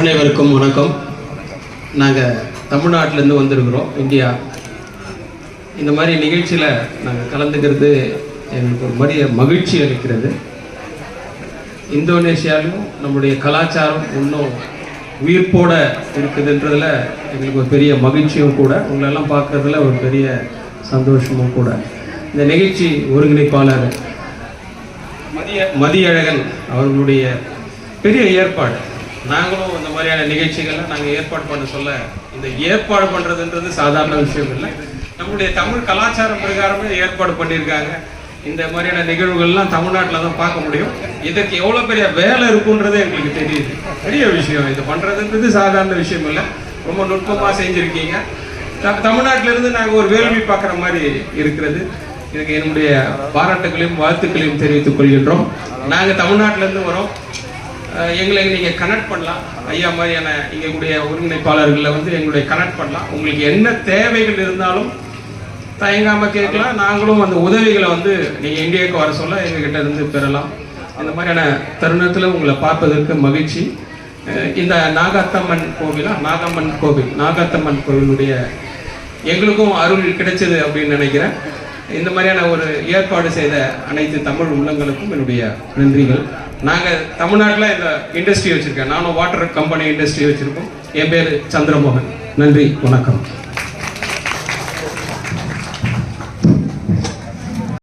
அனைவருக்கும் வணக்கம். நாங்கள் தமிழ்நாட்டிலேருந்து வந்திருக்கிறோம் இந்தியா. இந்த மாதிரி நிகழ்ச்சியில் நாங்கள் கலந்துக்கிறது எங்களுக்கு ஒரு மரிய மகிழ்ச்சி அளிக்கிறது. இந்தோனேஷியாவிலும் நம்முடைய கலாச்சாரம் இன்னும் உயிர்ப்போட இருக்குதுன்றதுல எங்களுக்கு ஒரு பெரிய மகிழ்ச்சியும் கூட உங்களெல்லாம் பார்க்கறதுல ஒரு பெரிய சந்தோஷமும் கூட. இந்த நிகழ்ச்சி ஒருங்கிணைப்பாளர் மதிய மதியழகன் அவர்களுடைய பெரிய ஏற்பாடு. நாங்களும் இந்த மாதிரியான நிகழ்ச்சிகள்லாம் நாங்கள் ஏற்பாடு பண்ண சொல்ல இந்த ஏற்பாடு பண்ணுறதுன்றது சாதாரண விஷயம் இல்லை. நம்முடைய தமிழ் கலாச்சாரம் பிரகாரமே ஏற்பாடு பண்ணியிருக்காங்க இந்த மாதிரியான நிகழ்வுகள்லாம் தமிழ்நாட்டில் தான் பார்க்க முடியும். இதற்கு எவ்வளோ பெரிய வேலை இருக்குன்றது எங்களுக்கு தெரியுது. பெரிய விஷயம். இது பண்ணுறதுன்றது சாதாரண விஷயம் இல்லை. ரொம்ப நுட்பமாக செஞ்சுருக்கீங்க. த- தமிழ்நாட்டிலேருந்து நாங்கள் ஒரு வேள்வி பார்க்குற மாதிரி இருக்கிறது. இதுக்கு என்னுடைய பாராட்டுகளையும் வாழ்த்துக்களையும் தெரிவித்துக் கொள்கின்றோம். நாங்கள் தமிழ்நாட்டிலேருந்து வரோம். எங்களை நீங்கள் கனெக்ட் பண்ணலாம். ஐயா மாதிரியான இங்கே கூடிய ஒருங்கிணைப்பாளர்களை வந்து எங்களுடைய கனெக்ட் பண்ணலாம். உங்களுக்கு என்ன தேவைகள் இருந்தாலும் தயங்காமல் கேட்கலாம். நாங்களும் அந்த உதவிகளை வந்து நீங்கள் இந்தியாவுக்கு வர சொல்ல எங்ககிட்ட இருந்து பெறலாம். அந்த மாதிரியான தருணத்தில் உங்களை பார்ப்பதற்கு மகிழ்ச்சி. இந்த நாகாத்தம்மன் கோவிலா? நாகம்மன் கோவில். நாகாத்தம்மன் கோவிலுடைய எங்களுக்கும் அருள் கிடைச்சது அப்படின்னு நினைக்கிறேன். இந்த மாதிரியான ஒரு ஏற்பாடு செய்த அனைத்து தமிழ் உள்ளங்களுக்கும் என்னுடைய நன்றிகள். நாங்கள் தமிழ்நாட்டில் இந்த இண்டஸ்ட்ரி வச்சுருக்கேன். நானும் வாட்டர் கம்பெனி இண்டஸ்ட்ரி வச்சுருக்கோம். என் பேர் சந்திரமோகன். நன்றி வணக்கம்.